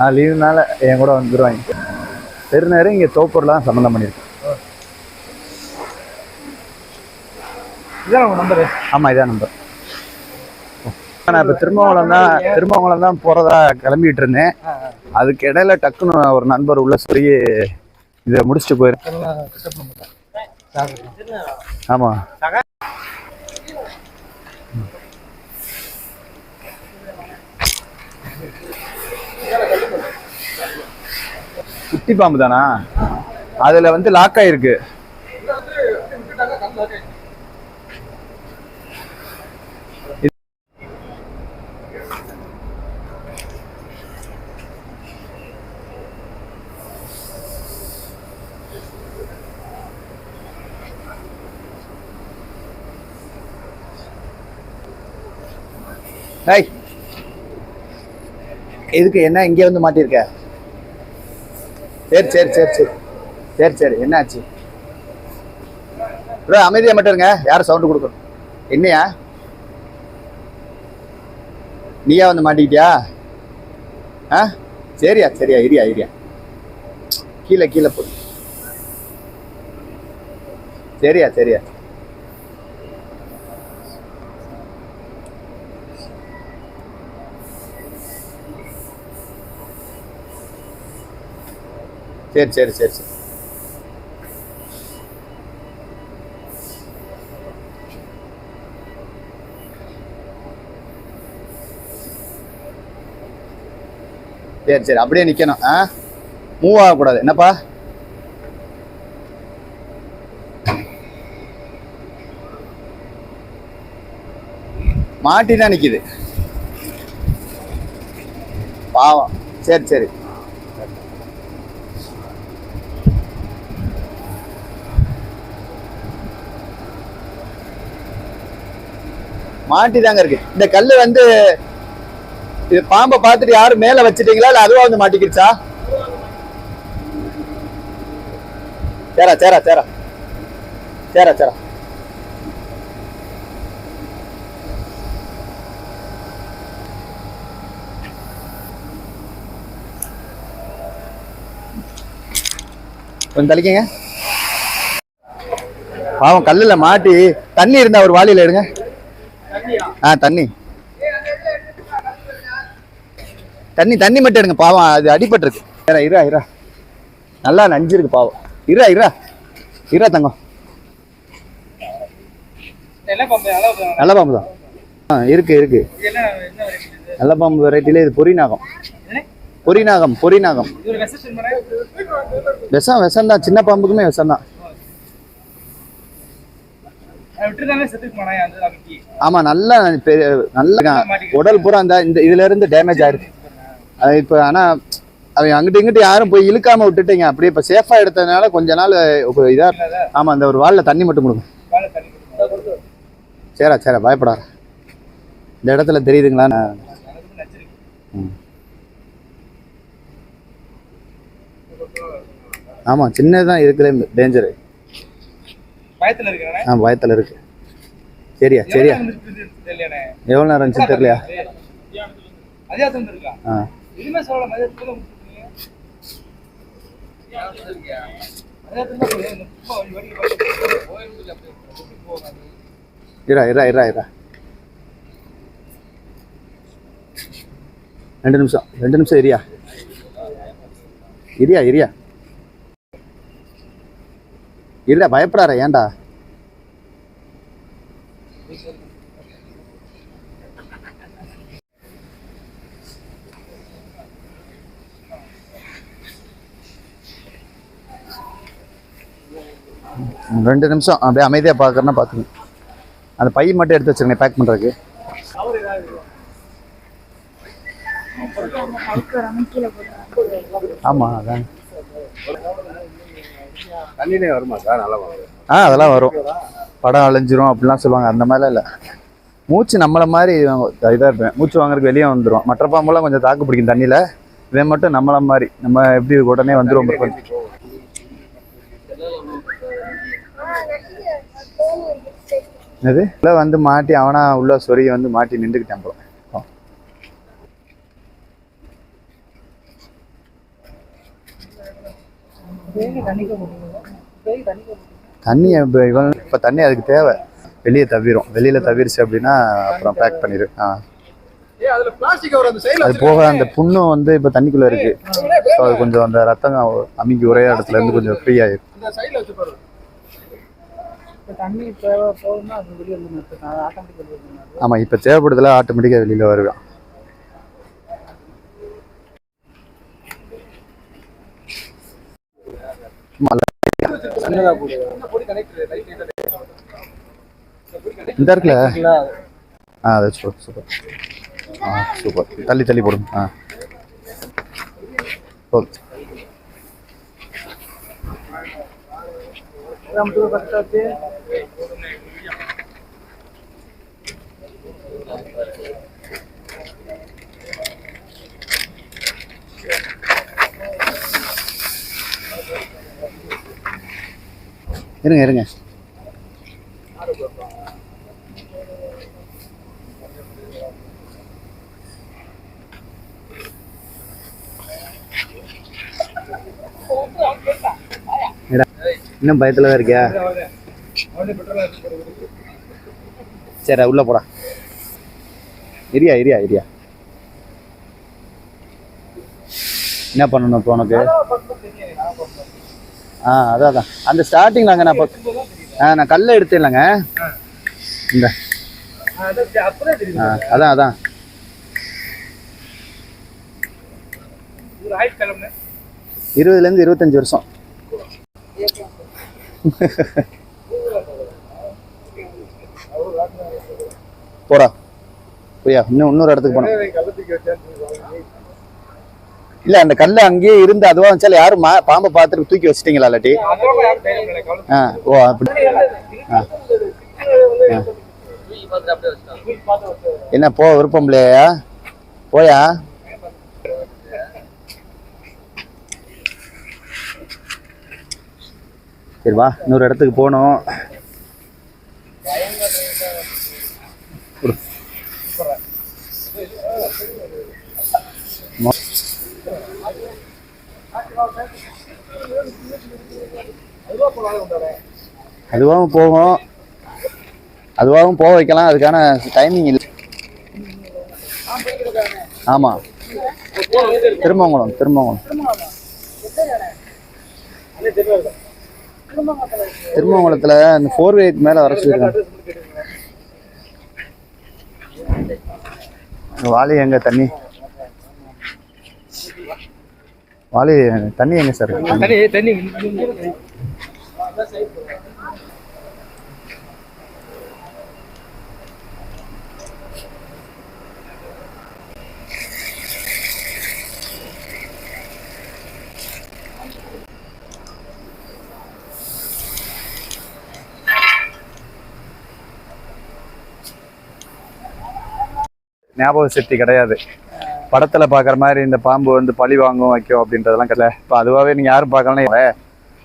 ஆ லீவுனால என் கூட வந்துடுவாங்க பெருநேரம் இங்கே தோப்பூரில் தான் சம்மந்தம் பண்ணியிருக்கேன் இதான் நம்பரு ஆமாம் இதான் நம்பர் நான் இப்போ திருமங்கலம் தான் திருமங்கலம் தான் போகிறதா கிளம்பிட்டு இருந்தேன். அதுக்கு இடையில டக்குன்னு ஒரு நண்பர் உள்ள சொல்லி இதை முடிச்சுட்டு போயிரு. ஆமாம் குட்டி பாம்பு தானா? அதுல வந்து லாக் ஆயிருக்கு. ஹாய் இதுக்கு என்ன இங்கே வந்து மாட்டியிருக்க சரி சரி சரி சரி. சரி சரி என்னாச்சு? ப்ரோ அமைதியாக மட்டும் இருங்க. யாரும் சவுண்டு கொடுக்கணும். என்னையா? நீயா வந்து மாட்டிக்கிட்டியா? ஆ? சரியா சரியா இரியா இரியா. கீழே கீழே போடு. சரியா சரியா. சரி சரி சரி சரி. சரி சரி அப்படியே நிக்கணும். ஆ? மூவ் ஆகக்கூடாது. என்னப்பா? மாட்டி தான் நிக்குது. பாவம். சரி சரி. மாட்டி தாங்க இருக்கு. இந்த கல்லு வந்து இது பாம்பை பார்த்துட்டு யாரும் மேல வச்சிட்டீங்களா? இல்ல அதுவா வந்து மாட்டிக்கிடுச்சா? சேரா சேரா சேரா. சேரா சேரா. கொஞ்சம் தள்ளிக்கங்க. பாவம் கல்லுல மாட்டி தண்ணி இருந்தா ஒரு வாளியில எடுங்க. ஆ தண்ணி. தண்ணி தண்ணி மட்டும் எடுங்க பாவம் அது அடிபட்டிருக்கு. இரா இரா இரா நல்லா நஞ்சிருக்கு பாவம். இரா இரா இரா தங்கம். நல்ல பாம்பு தான். ஆ இருக்கு இருக்கு? நல்ல பாம்பு வெரைட்டில இது ஒரு வெசல் மரம் விஷம் விஷம் தான். சின்ன பாம்புக்குமே விஷம் தான். ஆமா நல்லா நல்ல உடல் பூரா அந்த இந்த இதுல இருந்து டேமேஜ் ஆயிருக்கு. அது இப்போ ஆனா அவங்க அங்கிட்டு இங்கிட்டு யாரும் போய் இழுக்காம விட்டுட்டீங்க. அப்படியே இப்போ சேஃபா எடுத்ததுனால கொஞ்ச நாள் இதா ஆமா அந்த ஒரு வால்ல தண்ணி மட்டும் கொடுங்க. வாழை தண்ணி கொடுத்து. சேரா சேரா பயப்படாத. இந்த இடத்துல தெரியுதுங்களா? நான் எனக்கு நச்சிருக்கு ம். ஆமா சின்னதுதான் இருக்கிற டேஞ்சரு பயத்துல இருக்கிறேன் ஆ பயத்துல இருக்கு. சரியா சரியா எவ்வளோ நேரம் இருந்துச்சு தெரியலையா? ஆ. இரா இரா இரா இரா ரெண்டு நிமிஷம் ரெண்டு நிமிஷம் இரியா இரியா இரியா இல்ல பயப்படாத ஏன்டா? ரெண்டு நிமிஷம். அப்படியே அமைதியா பார்க்கறேன்னா பார்த்துக்கணும். அந்த பை மட்டும் எடுத்து வச்சிருங்க பேக் பண்றதுக்கு. ஆமா அதான். வருமா சார்? நல்லா ஆ அதெல்லாம் வரும். படம் அலைஞ்சிரும் அப்படிலாம் சொல்லுவாங்க. அந்த மாதிரிலாம் இல்லை. மூச்சு நம்மள மாதிரி இதாக இருப்பேன் மூச்சு வாங்குறதுக்கு வெளியே வந்துடும் மற்ற பாம்பெல்லாம் கொஞ்சம் தாக்கு பிடிக்கும் தண்ணியில். இவன் மட்டும் நம்மள மாதிரி. நம்ம எப்படி உடனே வந்துடும் என்னது? உள்ள வந்து மாட்டி அவனா உள்ள சொருகி வந்து மாட்டி நின்றுக்கிட்டான் ப்ரோ தண்ணி இப்போ இவன் இப்போ தண்ணி அதுக்கு தேவை. வெளியே தவிரும். வெளியில் தவிருச்சு அப்படின்னா அப்புறம் பேக் பண்ணிடு ஆ. அது போக அந்த புண்ணு வந்து இப்போ தண்ணிக்குள்ளே இருக்கு. ஸோ அது கொஞ்சம் அந்த ரத்தம் அமுக்கி ஒரே இடத்துல இருந்து கொஞ்சம் ஃப்ரீ ஆயிடும் ஆமாம் இப்போ தேவைப்படுதுல ஆட்டோமேட்டிக்காக வெளியில் வருவேன் இந்த இந்த இருக்குல்ல ஆ அது சூப்பர் சூப்பர் ஆ சூப்பர் தள்ளி தள்ளி போடுங்க ஆ. ஓகே. மட்டும் பத்தாச்சு இருங்க இருங்க இன்னும் பயத்தில் தான் இருக்கியா? சரி உள்ள போடா. இரியா இரியா இரியா. என்ன பண்ணணும் இப்போ உனக்கு? ஆ அதான் அதான். அந்த ஸ்டார்டிங் நாங்கள் நான் இப்போ ஆ நான் கல்லை எடுத்தேன்லங்க இந்த. ஆ அதான் அதான். இருபதுலேருந்து இருபத்தஞ்சி வருஷம். போடா. புரியா இன்னும் இன்னொரு இடத்துக்கு போனோம் இல்லை அந்த கல் அங்கேயே இருந்து அதுவா வச்சால யாரும் பாம்பை பார்த்துட்டு தூக்கி வச்சிட்டீங்களா இல்லாட்டி? ஆ ஓ அப்படி. என்ன போ விருப்பம் இல்லையா? போயா? சரி வா இன்னொரு இடத்துக்கு போகணும். அதுவாகவும் போகும். அதுவாகவும் போக வைக்கலாம் அதுக்கான டைமிங் இல்லை. ஆமாம் திருமங்கலம் திருமங்கலம். திருமங்கலத்தில் இந்த ஃபோர் வே மேலே வர சொல்லியிருக்காங்க வாலி எங்க தண்ணி? வாலி தண்ணி எங்க சார் தண்ணி தண்ணி. ஞாபக சக்தி கிடையாது. படத்தில் பார்க்குற மாதிரி இந்த பாம்பு வந்து பழி வாங்கும் வைக்கும் அப்படின்றதெல்லாம் கிடையாது. இப்போ அதுவாகவே நீங்கள் யாரும் பார்க்கலாம்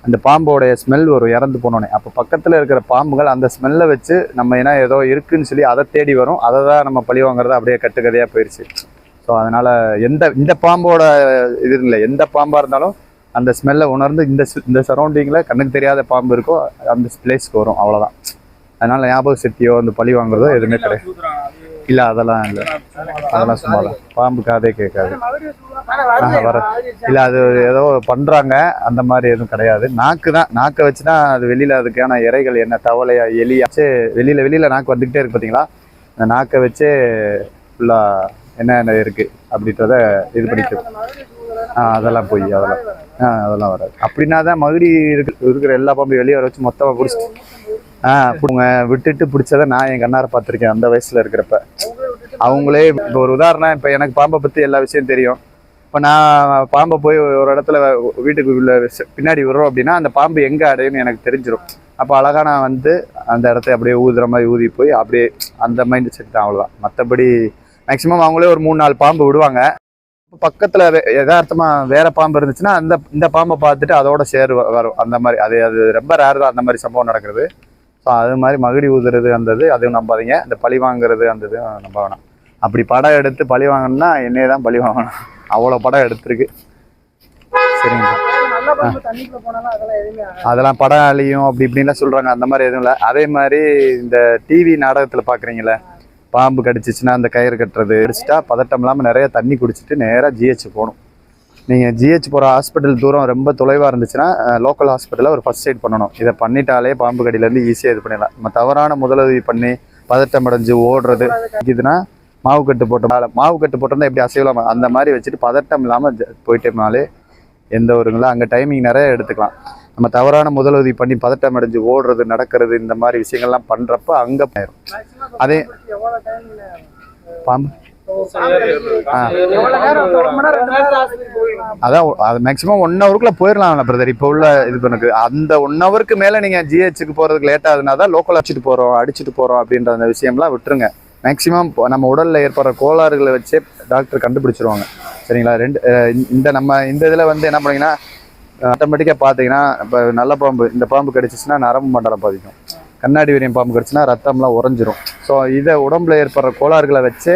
அந்த பாம்போடைய ஸ்மெல் வரும் இறந்து போனோடனே அப்போ பக்கத்தில் இருக்கிற பாம்புகள் அந்த ஸ்மெல்லை வச்சு நம்ம ஏன்னா ஏதோ இருக்குன்னு சொல்லி அதை தேடி வரும். அதை தான் நம்ம பழி வாங்குறது அப்படியே கட்டுக்கதையாக போயிடுச்சு ஸோ அதனால் எந்த இந்த பாம்போட இது இல்லை. எந்த பாம்பாக இருந்தாலும் அந்த ஸ்மெல்லை உணர்ந்து இந்த இந்த சரௌண்டிங்கில் கண்ணுக்கு தெரியாத பாம்பு இருக்கோ அந்த பிளேஸ்க்கு வரும். அவ்வளோதான் அதனால் ஞாபக சக்தியோ அந்த பழி வாங்குறதோ எதுவுமே கிடையாது. இல்லை அதெல்லாம் இல்லை. அதெல்லாம் சும்மா தான் பாம்பு காதே கேட்காது. வர. இல்லை அது ஏதோ பண்ணுறாங்க அந்த மாதிரி எதுவும் கிடையாது. நாக்கு தான். நாக்கை வச்சு தான் அது வெளியில் அதுக்கான இறைகள் என்ன தவளையா எலியா வச்சு வெளியில் வெளியில் நாக்கு வந்துக்கிட்டே இருக்கு பார்த்தீங்களா அந்த நாக்கை வச்சே ஃபுல்லாக என்னென்ன இருக்குது அப்படின்றத இது பண்ணிக்கிறது ஆ அதெல்லாம் போய் அதெல்லாம். ஆ அதெல்லாம் வராது. அப்படின்னா தான் மகுடி இருக்கு இருக்கிற எல்லா பாம்பையும் வெளியே வர வச்சு மொத்தமாக பிடிச்சிட்டு. ஆ பிடுங்க. விட்டுட்டு பிடிச்சதை நான் என் கண்ணார பார்த்துருக்கேன் அந்த வயசில் இருக்கிறப்ப. அவங்களே இப்போ ஒரு உதாரணம் இப்போ எனக்கு பாம்பை பற்றி எல்லா விஷயம் தெரியும். இப்போ நான் பாம்பை போய் ஒரு இடத்துல வீட்டுக்கு உள்ள பின்னாடி விடுறோம் அப்படின்னா அந்த பாம்பு எங்கே அடையும்னு எனக்கு தெரிஞ்சிடும் அப்போ அழகா நான் வந்து அந்த இடத்த அப்படியே ஊதுற மாதிரி ஊதி போய் அப்படியே அந்த மைண்ட் செட் தான் அவ்வளோதான் மற்றபடி மேக்ஸிமம் அவங்களே ஒரு மூணு நாலு பாம்பு விடுவாங்க. பக்கத்தில் யதார்த்தமாக வேற பாம்பு இருந்துச்சுன்னா அந்த இந்த பாம்பை பார்த்துட்டு அதோட சேர் வ- வரும். அந்த மாதிரி அது அது ரொம்ப ரேர் தான். அந்த மாதிரி சம்பவம் நடக்கிறது. ஸோ அது மாதிரி மகுடி ஊதுறது அந்த இது அதுவும் நம்பாதீங்க. இந்த பழி வாங்குறது அந்த இது நம்ப வேணாம். அப்படி படம் எடுத்து பழி வாங்கணும்னா என்னையே தான் பழி வாங்கணும். அவ்வளோ படம் எடுத்திருக்கு. சரிங்க அதெல்லாம் படம் அழியும் அப்படி இப்படின்லாம் சொல்கிறாங்க அந்த மாதிரி எதுவும் இல்லை. அதே மாதிரி இந்த டிவி நாடகத்தில் பார்க்குறீங்களே பாம்பு கடிச்சிச்சுன்னா அந்த கயிறு கட்டுறது கடிச்சிட்டா பதட்டம் இல்லாமல் நிறைய தண்ணி குடிச்சிட்டு நேராக ஜிஹெச் போகணும். நீங்கள் ஜிஹெச் போகிற ஹாஸ்பிட்டல் தூரம் ரொம்ப தொலைவாக இருந்துச்சுன்னா லோக்கல் ஹாஸ்பிட்டலில் ஒரு ஃபர்ஸ்ட் எய்ட் பண்ணணும். இதை பண்ணிட்டாலே பாம்பு கடியிலேருந்து ஈஸியாக இது பண்ணிடலாம். நம்ம தவறான முதலுதவி பண்ணி பதட்டம் அடைஞ்சு ஓடுறது இதுனா மாவு கட்டு போட்டோம் மாவு கட்டு போட்டோம்னா எப்படி அசைவலாம? அந்த மாதிரி வச்சுட்டு பதட்டம் இல்லாமல் போயிட்டோம்னாலே எந்த ஒருங்களா அங்கே டைமிங் நிறைய எடுத்துக்கலாம். நம்ம தவறான முதலுதவி பண்ணி பதட்டம் அடைஞ்சு ஓடுறது நடக்கிறது இந்த மாதிரி விஷயங்கள்லாம் பண்ணுறப்ப அங்கே போயிடும் அதே- பாம்பு? அதான் அது மேக்ஸிமம் ஒன் ஹவருக்குள்ள போயிடலாம் பிரதர் இப்போ உள்ள இது பண்ணுக்கு அந்த ஒன் ஹவருக்கு மேலே நீங்கள் ஜிஹெச்சுக்கு போகிறதுக்கு லேட் ஆகுதுனா தான் லோக்கல் அடிச்சுட்டு போகிறோம் அடிச்சுட்டு போகிறோம் அப்படின்ற அந்த விஷயம்லாம் விட்டுருங்க. மேக்ஸிமம் நம்ம உடலில் ஏற்படுற கோளாறுகளை வச்சே டாக்டர் கண்டுபிடிச்சிருவாங்க. சரிங்களா? ரெண்டு இந்த நம்ம இந்த இதில் வந்து என்ன பண்ணீங்கன்னா ஆட்டோமேட்டிக்காக பார்த்தீங்கன்னா இப்போ நல்ல பாம்பு இந்த பாம்பு கடிச்சிச்சுன்னா நரம்பு மண்டலம் பாதிக்கும். கண்ணாடி வீரியம் பாம்பு கடிச்சுன்னா ரத்தம்லாம் உறைஞ்சிரும். ஸோ இதை உடம்புல ஏற்படுற கோளாறுகளை வச்சே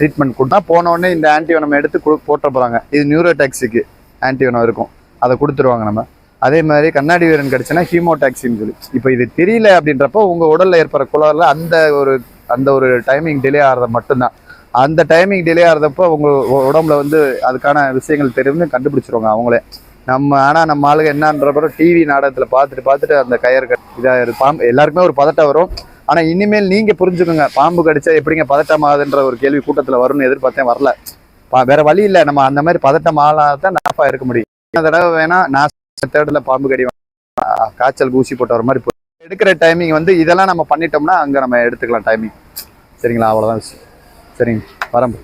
ட்ரீட்மெண்ட் கொடுத்தா போனோடனே இந்த ஆன்டிவனம் எடுத்து கொடு- போட்ட போகிறாங்க இது நியூரோடாக்ஸிக்கு ஆன்டிவனம் இருக்கும். அதை கொடுத்துருவாங்க நம்ம. அதே மாதிரி கண்ணாடி வீரன் கிடச்சுன்னா ஹீமோடாக்சின்னு சொல்லி. இப்போ இது தெரியல அப்படின்றப்போ உங்கள் உடலில் ஏற்படுற குளரில் அந்த ஒரு அந்த ஒரு டைமிங் டிலே ஆகிறது மட்டும்தான். அந்த டைமிங் டிலே ஆகிறதப்போ உங்கள் உடம்புல வந்து அதுக்கான விஷயங்கள் தெரிஞ்சு கண்டுபிடிச்சிருவாங்க அவங்களே. நம்ம ஆனால் நம்ம ஆளுங்க என்னன்றப்போ டிவி நாடகத்தில் பார்த்துட்டு பார்த்துட்டு அந்த கயிறு கட் இதாக பாம்பு எல்லாருக்குமே ஒரு பதட்டம் வரும். ஆனால் இனிமேல் நீங்கள் புரிஞ்சுக்கோங்க பாம்பு கடிச்சா எப்படிங்க பதட்டம் ஆகுதுன்ற ஒரு கேள்வி கூட்டத்தில் வரும்னு எதிர்பார்த்தேன் வரல. வேற வழி இல்லை. நம்ம அந்த மாதிரி பதட்டம் ஆளாதான் நாப்பா இருக்க முடியும். இந்த தடவை வேணா நான் தேர்டில் பாம்பு கடி காய்ச்சல் ஊசி போட்டு வர மாதிரி எடுக்கிற டைமிங் வந்து இதெல்லாம் நம்ம பண்ணிட்டோம்னா அங்கே நம்ம எடுத்துக்கலாம் டைமிங் சரிங்களா? அவ்வளோதான் சரிங்க. வரம்பு